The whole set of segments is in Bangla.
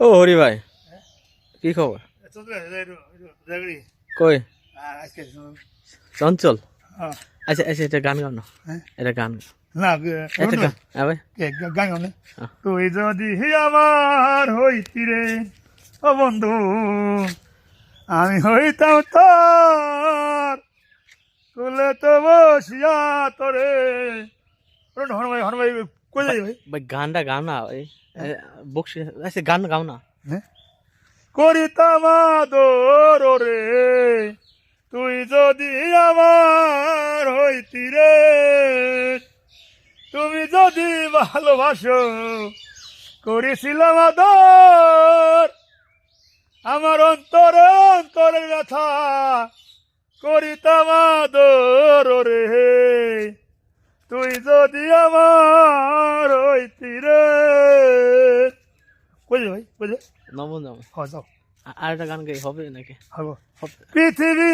ও হরি ভাই, কি খবর? কই? চঞ্চল? আচ্ছা আচ্ছা এটা গান গাও না? এটা গান। তুই যদি আমার হইতি রে ও বন্ধু আমি হইতাম তুলে তো বসিয়া তোরে হন ভাই হন ভাই কই যাই ভাই? ভাই গানটা গাও না ভাই। বক্সি আচ্ছা গান গাও না। হ্যাঁ? করিতাম আদর রে তুই যদি আমার হইতি রে তুমি যদি ভালোবাসো করেছিলাম আদর। আমার অন্তরে অন্তরের ব্যথা করিতাম আদর রে তুই যদি আমার হইতি রে বুঝলি ভাই? বুঝলি নবম হ্যাঁ যাও। আর একটা গান গাই হবে নাকি? হবে। পৃথিবী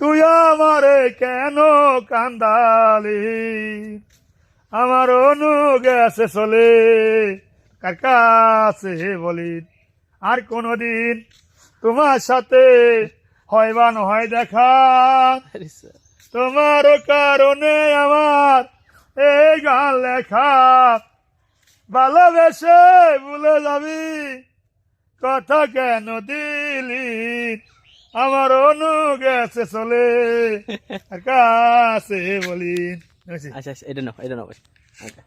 তুই আমারে কেন কান্দালি? আমার অনু গেছে চলে কার কাছে বলি? আর কোনদিন তোমার সাথে হয় বা নয় দেখা। তোমার কারণে আমার এই গান লেখা। ভালোবেসে ভুলে যাবি কথা কেন দিলি? আমার অনু গেছে চলে আর কাছে বলি। আচ্ছা আচ্ছা এটা নাও এটা নাও। আচ্ছা।